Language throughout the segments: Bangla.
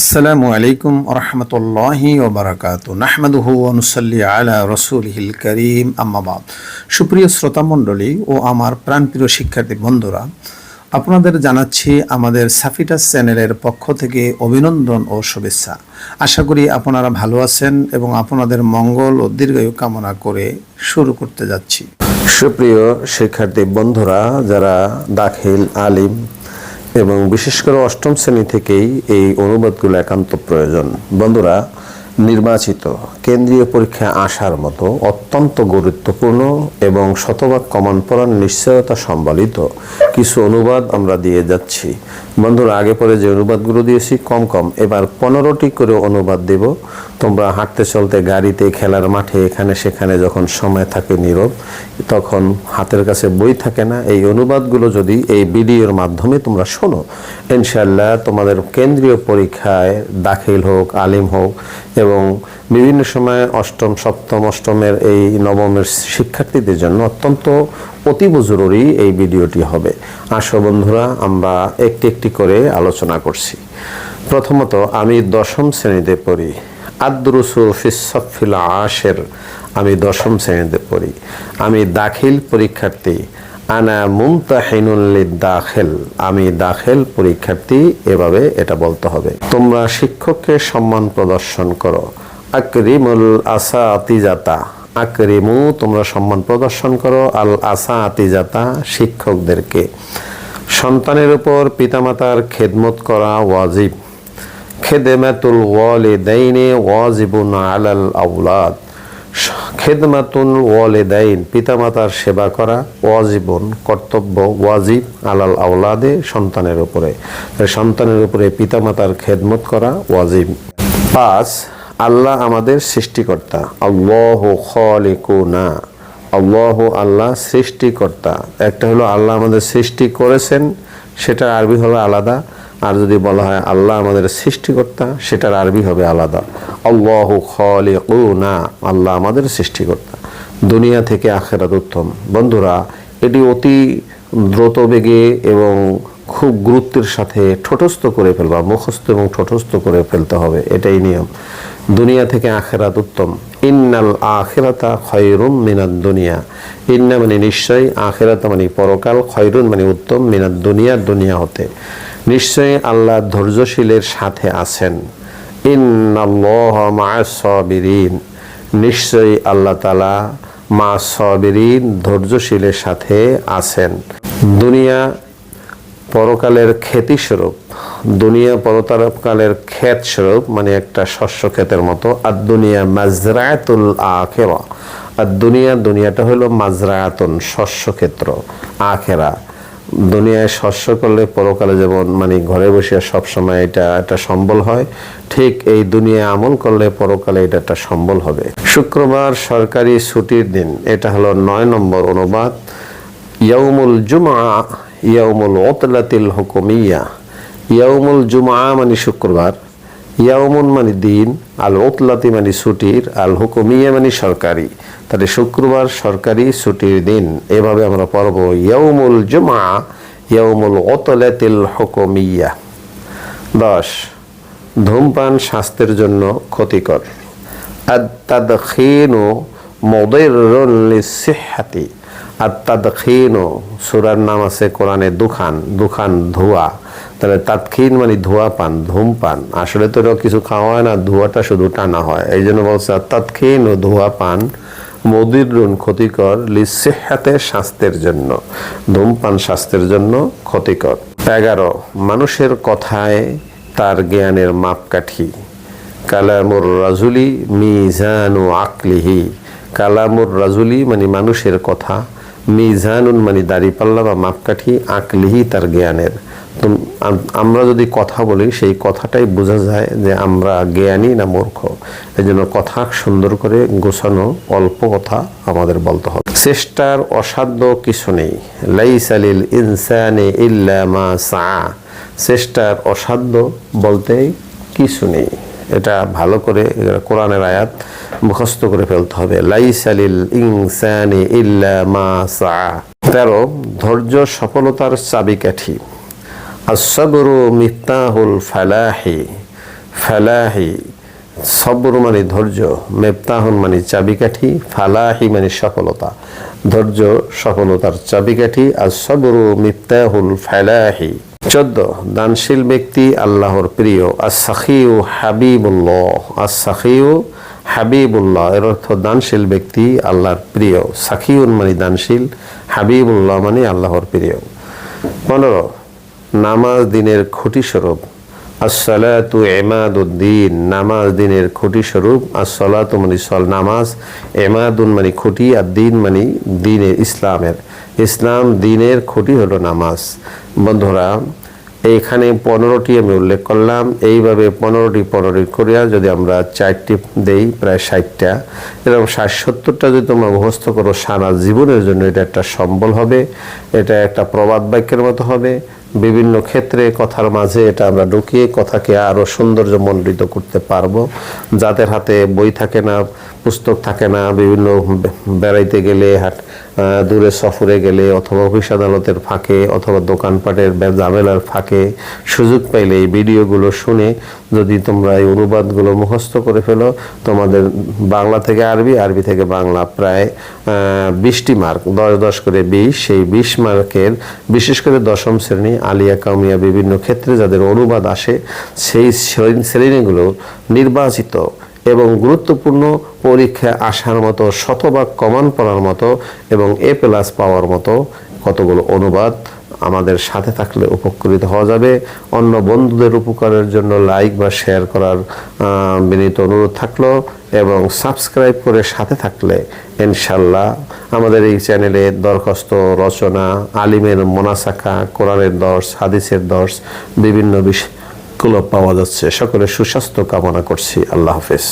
আসসালামু আলাইকুম রহমতুল্লাহি ওবরাকাত নাহমাদুহু অনুসল্লি আলা রসুলহিল করিম। আম্মাবাদ সুপ্রিয় শ্রোতা মণ্ডলী ও আমার প্রাণপ্রিয় শিক্ষার্থী বন্ধুরা, আপনাদের জানাচ্ছি আমাদের সাফিটাস চ্যানেলের পক্ষ থেকে অভিনন্দন ও শুভেচ্ছা। আশা করি আপনারা ভালো আছেন এবং আপনাদের মঙ্গল ও দীর্ঘায়ু কামনা করে শুরু করতে যাচ্ছি। সুপ্রিয় শিক্ষার্থী বন্ধুরা, যারা দাখিল আলিম এবং বিশেষ করে অষ্টম শ্রেণি থেকেই এই অনুবাদগুলো একান্ত প্রয়োজন। বন্ধুরা, নির্বাচিত কেন্দ্রীয় পরীক্ষা আসার মতো অত্যন্ত গুরুত্বপূর্ণ এবং শতভাগ কমান পড়ার নিশ্চয়তা সম্বলিত কিছু অনুবাদ আমরা দিয়ে যাচ্ছি। বন্ধুরা, আগে পরে যে অনুবাদগুলো দিয়েছি, কম কম। এবার পনেরোটি করে অনুবাদ দেব। তোমরা হাঁটতে চলতে গাড়িতে, খেলার মাঠে, এখানে সেখানে যখন সময় থাকে নীরব, তখন হাতের কাছে বই থাকে না। এই অনুবাদগুলো যদি এই ভিডিওর মাধ্যমে তোমরা শোনো ইনশাল্লাহ তোমাদের কেন্দ্রীয় পরীক্ষায় দাখিল হোক, আলিম হোক, এবং বিভিন্ন সময় অষ্টম, সপ্তম, অষ্টমের এই নবমের শিক্ষার্থীদের জন্য অত্যন্ত অতীব জরুরি এই ভিডিওটি হবে। আসো বন্ধুরা, আমরা একটি একটি করে আলোচনা করছি। প্রথমত, আমি দশম শ্রেণীতে পড়ি। আদ্রুসু আশের, আমি দশম শ্রেণীতে পড়ি। আমি দাখিল পরীক্ষার্থী। আনা মুমতাহিনুল দাখিল আমি দাখিল পরীক্ষার্থী। এভাবে এটা বলতে হবে। তোমরা শিক্ষককে সম্মান প্রদর্শন করো। আকরিমুল আসা আতিজাতা আকরিমু, তোমরা সম্মান প্রদর্শন করো। আল আসা আতিজাতা শিক্ষকদেরকে। সন্তানের উপর পিতামাতার খেদমত করা ওয়াজিব। খেদেমাতুল ওয়ালিদাইনে ওয়াজিবুন আলাল আউলাদ খেদমাতুল ওয়ালিদাইন, পিতামাতার সেবা করা ওয়াজিবুন, কর্তব্য ওয়াজিব আলাল আউলাদে সন্তানের উপরে। সন্তানের উপরে পিতামাতার খেদমত করা ওয়াজিব। পাঁচ আল্লাহ আমাদের সৃষ্টিকর্তা। আল্লাহ খলিকুনা। আল্লাহ আল্লাহ সৃষ্টিকর্তা। একটা হলো আল্লাহ আমাদের সৃষ্টি করেছেন, সেটার আরবি হবে আলাদা। আর যদি বলা হয় আল্লাহ আমাদের সৃষ্টিকর্তা, সেটার আরবি হবে আলাদা। আল্লাহ খলিকুনা। আল্লাহ আমাদের সৃষ্টিকর্তা। দুনিয়া থেকে আখেরাত উত্তম। বন্ধুরা, এটি অতি দ্রুত বেগে এবং খুব গুরুত্বের সাথে ঠোঁটস্থ করে ফেলবা, মুখস্থ এবং ঠোঁটস্থ করে ফেলতে হবে, এটাই নিয়ম। দুনিয়া থেকে আখেরাত উত্তম। ইন্নাল আখেরাতা খয়রুম মিনাদ দুনিয়া। ইন্না মানে নিশ্চয়ই আখেরাতা মানে পরকাল, খয়রুন মানে উত্তম মিনাদ দুনিয়া দুনিয়া হতে। নিশ্চয়ই আল্লাহ ধৈর্যশীলের সাথে আছেন। ইন্নাল্লাহ মাসাবিরিন নিশ্চয়ই আল্লাহ তালা মা সবিরিন ধৈর্যশীলের সাথে আছেন। দুনিয়া পরকালের খ্যাতি স্বরূপ দুনিয়া পরতারকালের ক্ষেত স্বরূপ মানে একটা শস্য ক্ষেতের মতো আর দুনিয়া মাজরায়াতুল আখেরা। আর দুনিয়া, দুনিয়াটা হলো মাজরায়াতুন শস্য ক্ষেত্র, আখেরা। দুনিয়ায় শস্য করলে পরকালে যেমন মানে ঘরে বসে সবসময় এটা একটা সম্বল হয়, ঠিক এই দুনিয়ায় আমল করলে পরকালে এটা একটা সম্বল হবে। শুক্রবার সরকারি ছুটির দিন, এটা হলো নয় নম্বর অনুবাদ। ইয়াউমুল জুমা ইয়াউমুল ওতলাতিল হুকুমিয়া, ইয়াউমুল জুমা মানে শুক্রবার, ইয়াউমুন মানে দিন, আল ওতলাতি মানে ছুটির, আল হুকুমিয়া মানে সরকারি। তাহলে শুক্রবার সরকারি ছুটির দিন, এভাবে আমরা পড়ব ইয়াউমুল জুমা ইয়াউমুল ওতলাতিল হুকুমিয়া। দশ, ধূমপান স্বাস্থ্যের জন্য ক্ষতিকর। আত্মাদখিনু মুদিররুন লিসিহহাতি আত্মাদখিন সুরার নাম আছে কোরআনে দুখান দুখান ধোয়া। তাহলে তাৎক্ষীন মানে ধোয়া পান ধূমপান আসলে তো কিছু খাওয়া হয় না, ধোয়াটা শুধু টানা হয়। এই জন্য বলছে তাৎক্ষীন ও ধোয়া পান, মদিরুন, ক্ষতিকর, লিসেহাতে স্বাস্থ্যের জন্য। ধূমপান স্বাস্থ্যের জন্য ক্ষতিকর। এগারো, মানুষের কথায় তার জ্ঞানের মাপকাঠি। কালামুর রাজুলি মিজানু আকলিহি। কালামুর রাজুলি মানে মানুষের কথা। মিজানুন মানে দাড়িপাল্লা বা মাপকাঠি আকলিহি তার জ্ঞানের। তো আমরা যদি কথা বলি, সেই কথাটাই বোঝা যায় যে আমরা জ্ঞানী না মূর্খ। এই জন্য কথা সুন্দর করে গোছানো অল্প কথা আমাদের বলতে হবে। চেষ্টার অসাধ্য কিছু নেই। লাইসালিল ইনসানে ইল্লা মা সা চেষ্টার অসাধ্য বলতে কিছু নেই। এটা ভালো করে কোরআনের আয়াত মুখস্থ করে ফেলতে হবে। লাইসালিল ইনসানি ইল্লা মা সা তেরো, ধৈর্য সফলতার চাবিকাঠি। আসবরু মিফতাহুল ফালাহি। ফালাহি, সবর মানে ধৈর্য মেপ্তাহন মানে চাবিকাঠি, ফালাহি মানে সফলতা। ধৈর্য সফলতার চাবিকাঠি আর সবর মিপ্তাহুল ফালাহি। চোদ্দ, দানশীল ব্যক্তি আল্লাহর প্রিয় আর সাখিউ হাবিবুল্লাহ আর সাখিউ হাবিবুল্লাহ, এর অর্থ দানশীল ব্যক্তি আল্লাহর প্রিয়, সাখিউন মানে দানশীল, হাবিবুল্লাহ মানে আল্লাহর প্রিয়। পনেরো, নামাজ দিনের খুঁটি স্বরূপ আসসালাতু এমাদুদ্দিন নামাজ দিনের খুঁটি স্বরূপ আসসালাতু মানে সল, নামাজ এমাদুন মানে খুঁটি, আর দিন মানে দিনের ইসলামের। ইসলাম দিনের খুঁটি হলো নামাজ। বন্ধুরা এইখানে পনেরোটি আমি উল্লেখ করলাম। এইভাবে পনেরোটি পনেরোটি করিয়া যদি আমরা চারটি দেই, প্রায় ষাটটা, এরকম ষাট সত্তরটা যদি তোমরা মুখস্থ করো, সারা জীবনের জন্য এটা একটা সম্বল হবে, এটা একটা প্রবাদ বাক্যের মতো হবে। বিভিন্ন ক্ষেত্রে কথার মাঝে এটা আমরা ঢুকিয়ে কথাকে আরও সৌন্দর্য মণ্ডিত করতে পারব। যাদের হাতে বই থাকে না, পুস্তক থাকে না, বিভিন্ন বেড়াইতে গেলে হাট দূরে সফরে গেলে অথবা অফিস আদালতের ফাঁকে অথবা দোকানপাটের ঝামেলার ফাঁকে সুযোগ পাইলে এই ভিডিওগুলো শুনে যদি তোমরা এই অনুবাদগুলো মুখস্থ করে ফেলো, তোমাদের বাংলা থেকে আরবি আরবি থেকে বাংলা প্রায় বিশটি মার্ক, দশ দশ করে বিশ, সেই বিশ মার্কের বিশেষ করে দশম শ্রেণি, আলিয়া কামিয়া বিভিন্ন ক্ষেত্রে যাদের অনুবাদ আসে, সেই শ্রেণীগুলো নির্বাচিত এবং গুরুত্বপূর্ণ পরীক্ষায় আসার মতো, শতভাগ কমান পড়ার মতো এবং এ প্লাস পাওয়ার মতো কতগুলো অনুবাদ আমাদের সাথে থাকলে উপকৃত হওয়া যাবে। অন্য বন্ধুদের উপকারের জন্য লাইক বা শেয়ার করার বিনীত অনুরোধ থাকল এবং সাবস্ক্রাইব করে সাথে থাকলে ইনশাল্লাহ আমাদের এই চ্যানেলে দরখাস্ত, রচনা, আলিমের মোনাসাকা, কোরআনের দর্শ, হাদিসের দর্শ, বিভিন্ন বিষয়গুলো পাওয়া যাচ্ছে। সকলের সুস্বাস্থ্য কামনা করছি। আল্লাহ হাফেজ।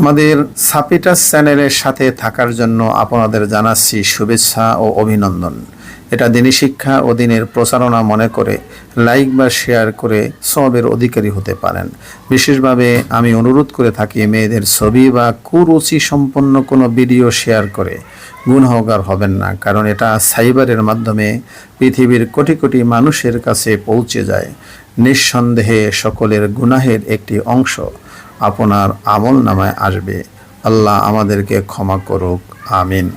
আমাদের সাপিটাস চ্যানেলের সাথে থাকার জন্য আপনাদের জানাচ্ছি শুভেচ্ছা ও অভিনন্দন। এটা দিনী শিক্ষা ও দিনের প্রচারণা মনে করে লাইক বা শেয়ার করে সবের অধিকারী হতে পারেন। বিশেষভাবে আমি অনুরোধ করে থাকি মেয়েদের ছবি বা কুরুচি সম্পন্ন কোনো ভিডিও শেয়ার করে। গুণহগার হবেন না, কারণ এটা সাইবারের মাধ্যমে পৃথিবীর কোটি কোটি মানুষের কাছে পৌঁছে যায়। নিঃসন্দেহে সকলের গুনাহের একটি অংশ আপনার আমল নামায় আসবে। আল্লাহ আমাদেরকে ক্ষমা করুক। আমিন।